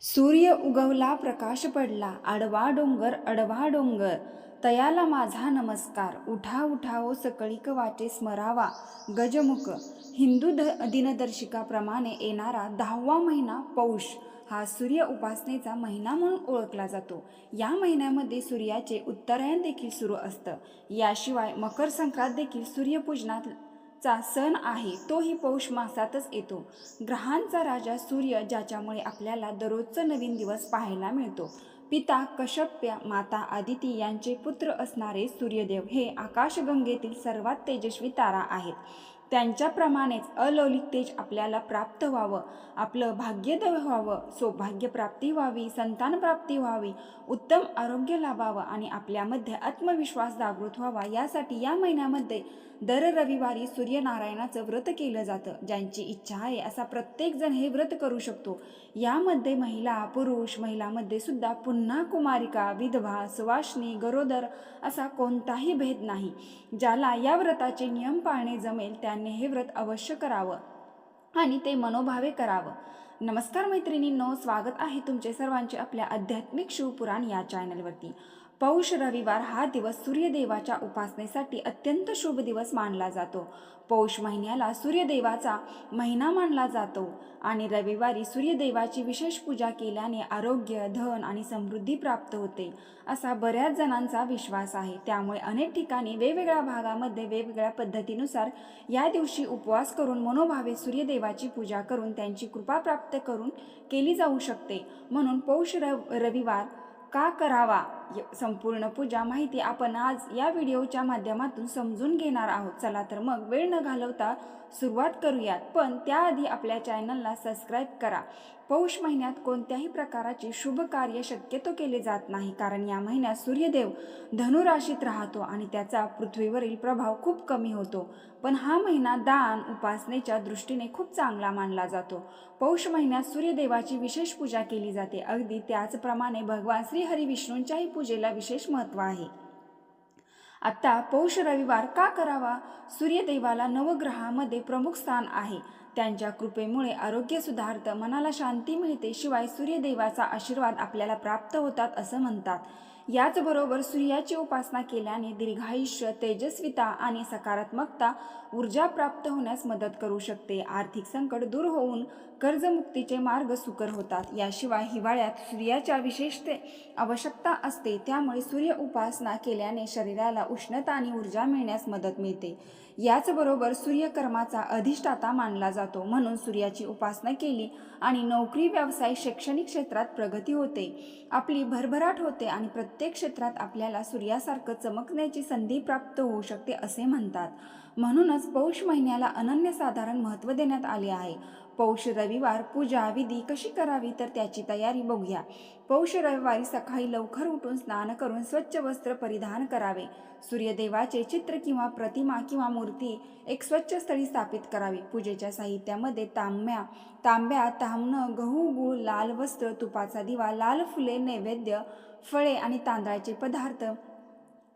सूर्य उगवला प्रकाश पडला आडवा डोंगर अडवा डोंगर. तयाला माझा नमस्कार. उठा उठाओ सकळीक वाटे स्मरावा. गजमुख. हिंदू द दिनदर्शिकाप्रमाणे येणारा दहावा महिना पौष. हा सूर्य उपासनेचा महिना म्हणून ओळखला जातो. या महिन्यामध्ये सूर्याचे उत्तरायण देखील सुरू असतं. याशिवाय मकर संक्रांत देखील सूर्यपूजनात चा सण आहे तोही पौष मासातच येतो. ग्रहांचा राजा सूर्य ज्याच्यामुळे आपल्याला दररोजचं नवीन दिवस पाहायला मिळतो. पिता कश्यप्य माता आदिती यांचे पुत्र असणारे सूर्यदेव हे आकाशगंगेतील सर्वात तेजस्वी तारा आहेत. त्यांच्याप्रमाणेच अलौलिक तेज आपल्याला प्राप्त व्हावं. आपलं भाग्यदय व्हावं सौभाग्यप्राप्ती व्हावी संतानप्राप्ती व्हावी उत्तम आरोग्य लाभावं आणि आपल्यामध्ये आत्मविश्वास जागृत व्हावा यासाठी या महिन्यामध्ये दर रविवारी सूर्यनारायणाचं व्रत केलं जातं. ज्यांची इच्छा आहे असा प्रत्येकजण हे व्रत करू शकतो. यामध्ये महिला पुरुष महिलामध्ये सुद्धा पुन्हा कुमारिका विधवा सुवासनी गरोदर असा कोणताही भेद नाही. ज्याला या व्रताचे नियम पाळणे जमेल त्या त्याने हे व्रत अवश्य करावं आणि ते मनोभावे करावं. नमस्कार मैत्रिणींनो स्वागत आहे तुमचे सर्वांचे आपल्या आध्यात्मिक शिवपुराण या चॅनलवरती पौष रविवार हा दिवस सूर्यदेवाच्या उपासनेसाठी अत्यंत शुभ दिवस मानला जातो. पौष महिन्याला सूर्यदेवाचा महिना मानला जातो आणि रविवारी सूर्यदेवाची विशेष पूजा केल्याने आरोग्य धन आणि समृद्धी प्राप्त होते असा बऱ्याच जणांचा विश्वास आहे. त्यामुळे अनेक ठिकाणी वेगवेगळ्या भागामध्ये वेगवेगळ्या पद्धतीनुसार या दिवशी उपवास करून मनोभावे सूर्यदेवाची पूजा करून त्यांची कृपा प्राप्त करून केली जाऊ शकते. म्हणून पौष र रविवार का करावा? संपूर्ण पूजा माहिती आपण आज या व्हिडिओच्या माध्यमातून समजून घेणार आहोत. चला तर मग वेळ न घालवता सुरुवात करूयात. पण त्याआधी आपल्या चॅनलला सबस्क्राईब करा. पौष महिन्यात कोणत्याही प्रकाराचे शुभ कार्य शक्यतो केले जात नाही कारण या महिन्यात सूर्यदेव धनुराशीत राहतो आणि त्याचा पृथ्वीवरील प्रभाव खूप कमी होतो. पण हा महिना दान उपासनेच्या दृष्टीने खूप चांगला मानला जातो. पौष महिन्यात सूर्यदेवाची विशेष पूजा केली जाते. अगदी त्याचप्रमाणे भगवान श्री हरी विष्णूंच्याही पूजेला विशेष महत्त्व आहे. आता पौष रविवार का करावा? सूर्यदेवाला नवग्रहामध्ये प्रमुख स्थान आहे. त्यांच्या कृपेमुळे आरोग्य सुधारतं मनाला शांती मिळते शिवाय सूर्यदेवाचा आशीर्वाद आपल्याला प्राप्त होतात असं म्हणतात. याचबरोबर सूर्याची उपासना केल्याने दीर्घायुष्य तेजस्विता आणि सकारात्मकता ऊर्जा प्राप्त होण्यास मदत करू शकते. आर्थिक संकट दूर होऊन कर्जमुक्तीचे मार्ग सुकर होतात. याशिवाय हिवाळ्यात सूर्याच्या विशेष आवश्यकता असते. त्यामुळे सूर्य उपासना केल्याने शरीराला उष्णता आणि ऊर्जा मिळण्यास मदत मिळते. याचबरोबर सूर्यकर्माचा अधिष्ठाता मानला जातो. म्हणून सूर्याची उपासना केली आणि नोकरी व्यवसाय शैक्षणिक क्षेत्रात प्रगती होते. आपली भरभराट होते आणि प्रत्येक क्षेत्रात आपल्याला सूर्यासारखं चमकण्याची संधी प्राप्त होऊ शकते असे म्हणतात. म्हणूनच पौष महिन्याला अनन्यसाधारण महत्त्व देण्यात आले आहे. पौष रविवार पूजा विधी कशी करावी तर त्याची तयारी बघूया. पौष रविवारी सकाळी लवकर उठून स्नान करून स्वच्छ वस्त्र परिधान करावे. सूर्यदेवाचे चित्र किंवा प्रतिमा किंवा मूर्ती एक स्वच्छ स्थळी स्थापित करावी. पूजेच्या साहित्यामध्ये तांब्या तांब्या तांबणं गहू गूळ लाल वस्त्र तुपाचा दिवा लाल फुले नैवेद्य फळे आणि तांदळाचे पदार्थ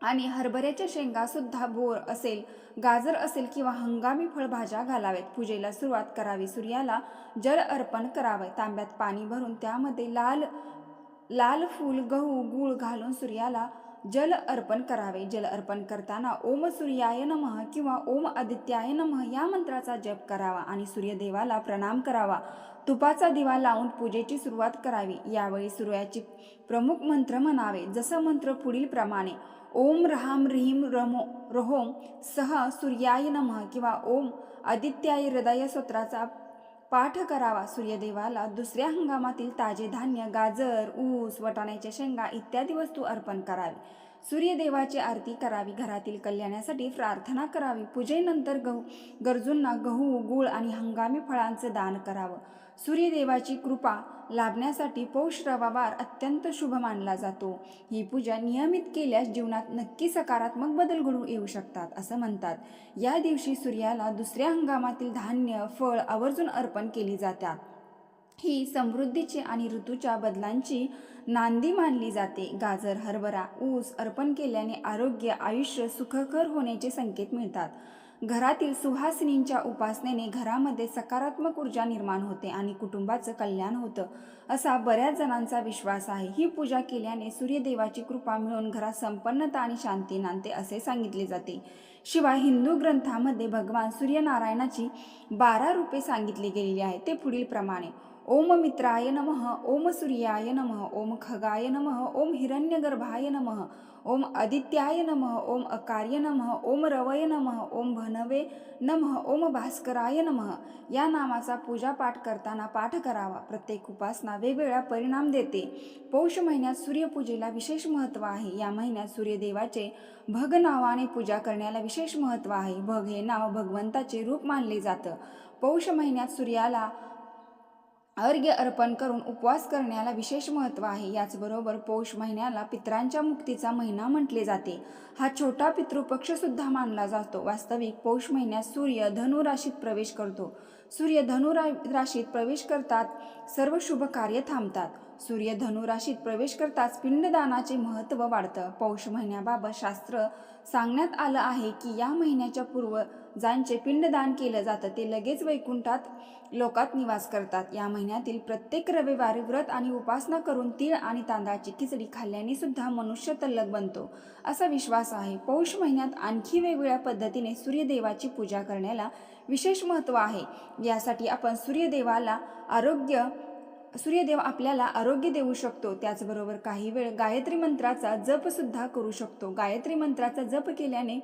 आणि हरभऱ्याच्या शेंगासुद्धा बोर असेल गाजर असेल किंवा हंगामी फळभाज्या घालावेत पूजेला सुरुवात करावी. सूर्याला जल अर्पण करावे. तांब्यात पाणी भरून त्यामध्ये लाल लाल फूल गहू गूळ घालून सूर्याला जल अर्पण करावे. जल अर्पण करताना ओम सूर्याय नमः किंवा ओम आदित्याय नमः या मंत्राचा जप करावा आणि सूर्यदेवाला प्रणाम करावा. तुपाचा दिवा लावून पूजेची सुरुवात करावी. यावेळी सूर्याची प्रमुख मंत्र म्हणावे. जसं मंत्र पुढील प्रमाणे ओम रहाम ह्रीम रमो रहोम सह सूर्याय नमः किंवा ओम आदित्याय हृदय सूत्राचा पाठ करावा सूर्यदेवाला दुसऱ्या हंगामातील ताजे धान्य गाजर ऊस वटाण्याच्या शेंगा इत्यादी वस्तू अर्पण करावी. सूर्यदेवाची आरती करावी घरातील कल्याणासाठी प्रार्थना करावी पूजेनंतर गहू गरजूंना गहू गूळ आणि हंगामी फळांचं दान करावं. सूर्यदेवाची कृपा लाभण्यासाठी पौष रवावार अत्यंत शुभ मानला जातो. ही पूजा नियमित केल्यास जीवनात नक्की सकारात्मक बदल घडून येऊ शकतात असं म्हणतात. या दिवशी सूर्याला दुसऱ्या हंगामातील धान्य फळ आवर्जून अर्पण केली जातात ही समृद्धीची आणि ऋतूच्या बदलांची नांदी मानली जाते. गाजर हरभरा ऊस अर्पण केल्याने आरोग्य आयुष्य सुखकर होण्याचे संकेत मिळतात. घरातील सुहासिनींच्या उपासनेने घरामध्ये सकारात्मक ऊर्जा निर्माण होते आणि कुटुंबाचं कल्याण होतं असा बऱ्याच जणांचा विश्वास आहे. ही पूजा केल्याने सूर्यदेवाची कृपा मिळून घरात संपन्नता आणि शांती नांदते असे सांगितले जाते. शिवाय हिंदू ग्रंथामध्ये भगवान सूर्यनारायणाची बारा रूपे सांगितली गेलेली आहे ते पुढील प्रमाणे. ओम मित्राय नमः ओम सूर्याय नमः ओम खगाय नमः ओम हिरण्यगर्भाय नमः ओम आदित्याय नमः ओम अकार्य नमः ओम रवय नमः ओम भनवे नमः ओम भास्कराय नमः. या नामाचा पूजापाठ करताना पाठ करावा. प्रत्येक उपासना वेगवेगळा परिणाम देते. पौष महिन्यात सूर्यपूजेला विशेष महत्त्व आहे. या महिन्यात सूर्यदेवाचे भग नावाने पूजा करण्याला विशेष महत्त्व आहे. भग हे नाव भगवंताचे रूप मानले जातं. पौष महिन्यात सूर्याला अर्घ्य अर्पण करून उपवास करण्याला विशेष महत्त्व आहे. याचबरोबर पौष महिन्याला पितरांच्या मुक्तीचा महिना म्हटले जाते. हा छोटा पितृपक्षसुद्धा मानला जातो. वास्तविक पौष महिन्यात सूर्य धनु राशीत प्रवेश करतो. सूर्य धनु रा राशीत प्रवेश करतात. सर्व शुभ कार्य थांबतात. सूर्य धनुराशीत प्रवेश करताच पिंडदानाचे महत्त्व वाढतं. पौष महिन्याबाबत शास्त्र सांगण्यात आलं आहे की या महिन्याच्या पूर्व ज्यांचे पिंडदान केलं जातं. ते लगेच वैकुंठात लोकात निवास करतात. या महिन्यातील प्रत्येक रविवारी व्रत आणि उपासना करून तीळ आणि तांदळाची खिचडी खाल्ल्याने सुद्धा मनुष्य तल्लक बनतो असा विश्वास आहे. पौष महिन्यात आणखी वेगवेगळ्या पद्धतीने सूर्यदेवाची पूजा करण्याला विशेष महत्त्व आहे. यासाठी आपण सूर्यदेवाला आरोग्य सूर्यदेव आपल्याला आरोग्य देऊ शकतो. त्याचबरोबर काही वेळ गायत्री मंत्राचा जपसुद्धा करू शकतो. गायत्री मंत्राचा जप केल्याने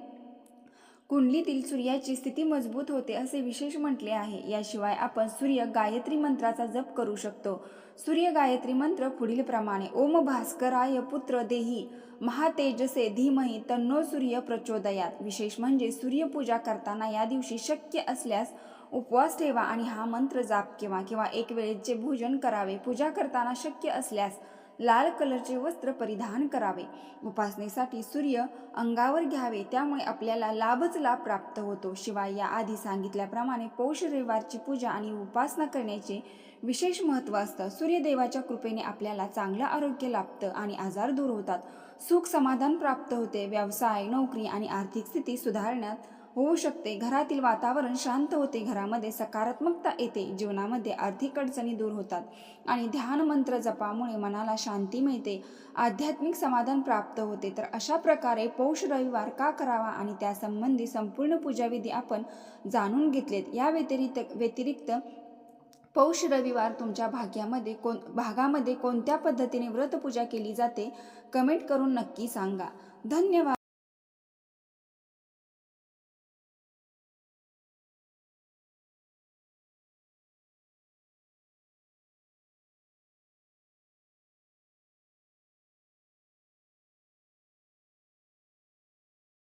कुंडलीतील सूर्याची स्थिती मजबूत होते असे विशेष म्हटले आहे. याशिवाय आपण सूर्य गायत्री मंत्राचा जप करू शकतो. सूर्य गायत्री मंत्र पुढील प्रमाणे ओम भास्कराय पुत्र देही महातेजसे धीमही तन्नो सूर्य प्रचोदयात. विशेष म्हणजे सूर्यपूजा करताना या दिवशी शक्य असल्यास उपवास ठेवा आणि हा मंत्र जाप किंवा किंवा एक वेळेचे भोजन करावे पूजा करताना शक्य असल्यास लाल कलरचे वस्त्र परिधान करावे. उपासनेसाठी सूर्य अंगावर घ्यावे त्यामुळे आपल्याला लाभच लाभ प्राप्त होतो. शिवाय या आधी सांगितल्याप्रमाणे पौष रविवारची पूजा आणि उपासना करण्याचे विशेष महत्त्व असतं. सूर्यदेवाच्या कृपेने आपल्याला चांगलं आरोग्य लाभतं आणि आजार दूर होतात. सुख समाधान प्राप्त होते. व्यवसाय नोकरी आणि आर्थिक स्थिती सुधारण्यात होऊ शकते. घरातील वातावरण शांत होते. घरामध्ये सकारात्मकता येते. जीवनामध्ये आर्थिक अडचणी दूर होतात आणि ध्यान मंत्र जपामुळे मनाला शांती मिळते. आध्यात्मिक समाधान प्राप्त होते. तर अशा प्रकारे पौष रविवार का करावा आणि त्यासंबंधी संपूर्ण पूजाविधी आपण जाणून घेतलेत. या व्यतिरिक्त व्यतिरिक्त पौष रविवार तुमच्या भाग्यामध्ये कोण भागामध्ये कोणत्या पद्धतीने व्रतपूजा केली जाते? कमेंट करून नक्की सांगा. धन्यवाद.